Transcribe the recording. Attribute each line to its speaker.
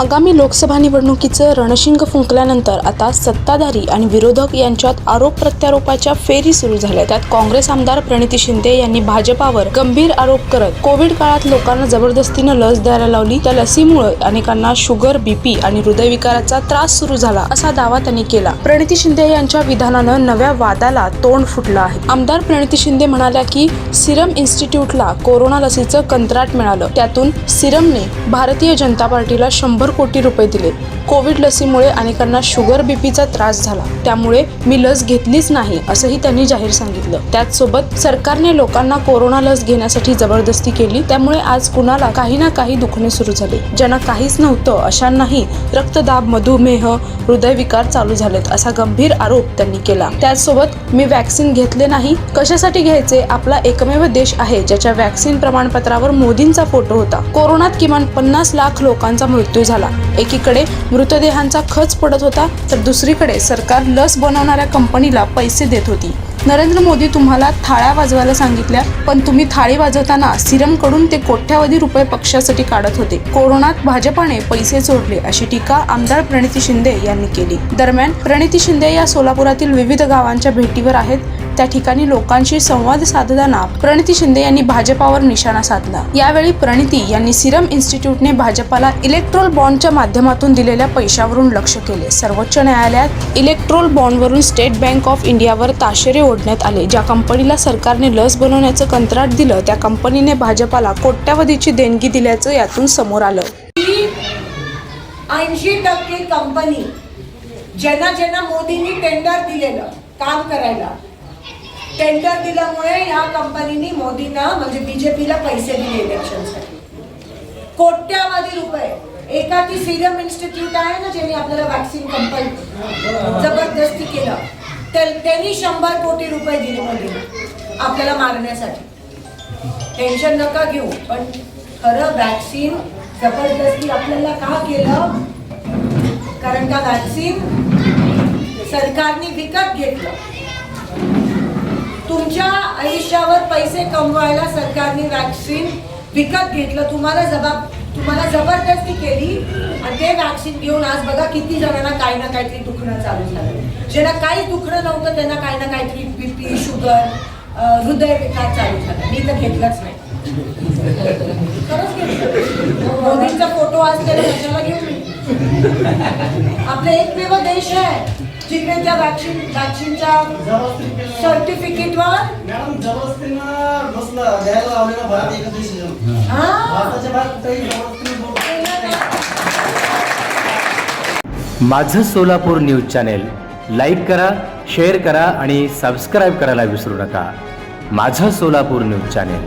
Speaker 1: आगामी लोकसभा निवडणुकीचं रणशिंग फुंकल्यानंतर आता सत्ताधारी आणि विरोधक यांच्यात आरोप प्रत्यारोपाच्या फेरी सुरू झाल्या. त्यात काँग्रेस आमदार प्रणिती शिंदे यांनी भाजपावर गंभीर आरोप करत कोविड काळात लोकांना जबरदस्तीनं लस द्यायला लावली. त्या लसीमुळे अनेकांना शुगर बीपी आणि हृदयविकाराचा त्रास सुरू झाला असा दावा त्यांनी केला. प्रणिती शिंदे यांच्या विधानानं नव्या वादाला तोंड फुटलं आहे. आमदार प्रणिती शिंदे म्हणाल्या की सिरम इन्स्टिट्यूटला कोरोना लसीचं कंत्राट मिळालं. त्यातून सिरमने भारतीय जनता पार्टीला शंभर कोटी रुपये दिले. कोविड लसीमुळे अनेकांना शुगर बीपीचा त्रास झाला. त्यामुळे मी लस घेतलीच नाही असंही त्यांनी जाहीर सांगितलं. त्याचसोबत सरकारने लोकांना कोरोना लस घेण्यासाठी जबरदस्ती केली. त्यामुळे आज कुणाला काही ना काही दुखणे सुरू झाले. ज्यांना काहीच नव्हतं अशांनाही रक्तदाब मधुमेह हृदयविकार चालू झालेत असा गंभीर आरोप त्यांनी केला. त्याचसोबत मी वॅक्सिन घेतले नाही. कशासाठी घ्यायचे? आपला एकमेव देश आहे ज्याच्या वॅक्सिन प्रमाणपत्रावर मोदींचा फोटो होता. कोरोनात किमान पन्नास लाख लोकांचा मृत्यू झाला. एकीकडे मृतदेहांचा खच पडत होता तर दुसरीकडे सरकार लस बनवणाऱ्या कंपनीला पैसे देत होती. नरेंद्र मोदी तुम्हाला थाळ्या वाजवायला सांगितल्या पण तुम्ही थाळी वाजवताना सिरमकडून ते कोट्यावधी रुपये पक्षासाठी काढत होते. कोरोनात भाजपाने पैसे चोरले अशी टीका आमदार प्रणिती शिंदे यांनी केली. दरम्यान प्रणिती शिंदे या सोलापुरातील विविध गावांच्या भेटीवर आहेत. त्या ठिकाणी लोकांशी संवाद साधताना प्रणिती शिंदे यांनी भाजपावर निशाणा साधला. यावेळी प्रणिती यांनी सिरम इन्स्टिट्यूटने भाजपाला इलेक्ट्रोल बॉन्डच्या माध्यमातून दिलेल्या पैशावरून लक्ष केले. सर्वोच्च न्यायालयात इलेक्ट्रोल बॉन्डवरून स्टेट बँक ऑफ इंडियावर ताशेरे ओढण्यात आले. ज्या कंपनीला सरकारने लस बनवण्याचं कंत्राट दिलं त्या कंपनीने भाजपाला कोट्यावधीची देणगी दिल्याचं यातून समोर आलं.
Speaker 2: ऐंशी टक्के कंपनी ज्यांना ज्यांना मोदींनी टेंडर दिलेलं काम करायला टेंडर दिल्यामुळे ह्या कंपनीनी मोदींना म्हणजे बीजेपीला पैसे दिले इलेक्शनसाठी. कोट्यावधी रुपये. एका ती सिरम इन्स्टिट्यूट आहे ना ज्यांनी आपल्याला वॅक्सिन कंपनी जबरदस्ती केलं. तर त्यांनी शंभर कोटी रुपये दिले मोदींना आपल्याला मारण्यासाठी. टेन्शन नका घेऊ पण खरं वॅक्सिन जबरदस्ती आपल्याला का केलं? कारण का वॅक्सिन सरकारने विकत घेतलं. तुमच्या आयुष्यावर पैसे कमवायला सरकारने वॅक्सिन विकत घेतलं. तुम्हाला जबाब तुम्हाला जबरदस्ती केली आणि ते वॅक्सिन घेऊन आज बघा किती जणांना काही ना काहीतरी दुखणं चालू झालं ज्यांना काही दुखणं नव्हतं त्यांना काही ना काहीतरी बीपी शुगर हृदय विकार चालू झाला. मी तर घेतलंच नाही. खरंच घेतलं. मोदींचा फोटो आज त्याला घेऊन आपला एकमेव देश आहे. त्या वॅक्सिन वॅक्सिनच्या सर्टिफिकेटवर
Speaker 3: मॅडम जबरदस्तीनं बसलं द्यायला लावलेला भारत एकच देश आहे.
Speaker 2: हा
Speaker 3: भारताच्या बाहेर कुठेही जबरदस्तीनं बोट-
Speaker 2: केलं ना.
Speaker 4: माझं सोलापूर न्यूज चॅनल लाईक करा शेअर करा आणि सबस्क्राईब करायला विसरू नका माझं सोलापूर न्यूज चॅनल